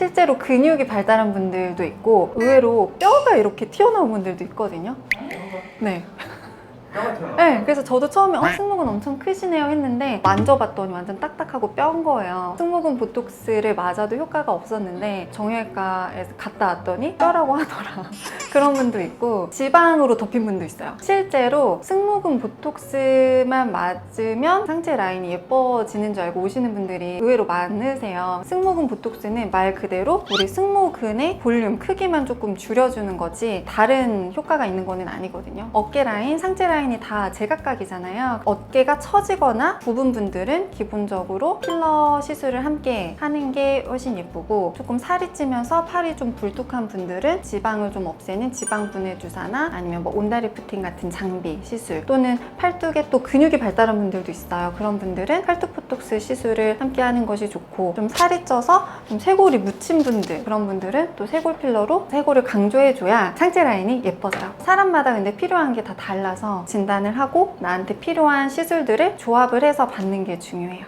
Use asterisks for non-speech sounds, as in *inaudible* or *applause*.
실제로 근육이 발달한 분들도 있고 의외로 뼈가 이렇게 튀어나온 분들도 있거든요. 네. 네, 그래서 저도 처음에 어, 승모근 엄청 크시네요 했는데 만져봤더니 완전 딱딱하고 뼈인 거예요. 승모근 보톡스를 맞아도 효과가 없었는데 정형외과에서 갔다 왔더니 뼈라고 하더라. *laughs* 그런 분도 있고 지방으로 덮인 분도 있어요. 실제로 승모근 보톡스만 맞으면 상체 라인이 예뻐지는 줄 알고 오시는 분들이 의외로 많으세요. 승모근 보톡스는 말 그대로 우리 승모근의 볼륨, 크기만 조금 줄여주는 거지 다른 효과가 있는 거는 아니거든요. 어깨 라인, 상체 라인 이 다 제각각이잖아요. 어깨가 처지거나 부분 분들은 기본적으로 필러 시술을 함께 하는 게 훨씬 예쁘고 조금 살이 찌면서 팔이 좀 불뚝한 분들은 지방을 좀 없애는 지방 분해 주사나 아니면 뭐 온다리프팅 같은 장비 시술 또는 팔뚝에 또 근육이 발달한 분들도 있어요. 그런 분들은 팔뚝 포톡스 시술을 함께 하는 것이 좋고 좀 살이 쪄서 좀 쇄골이 묻힌 분들 그런 분들은 또 쇄골 필러로 쇄골을 강조해줘야 상체 라인이 예뻐져요. 사람마다 근데 필요한 게 다 달라서 진단을 하고 나한테 필요한 시술들을 조합을 해서 받는 게 중요해요.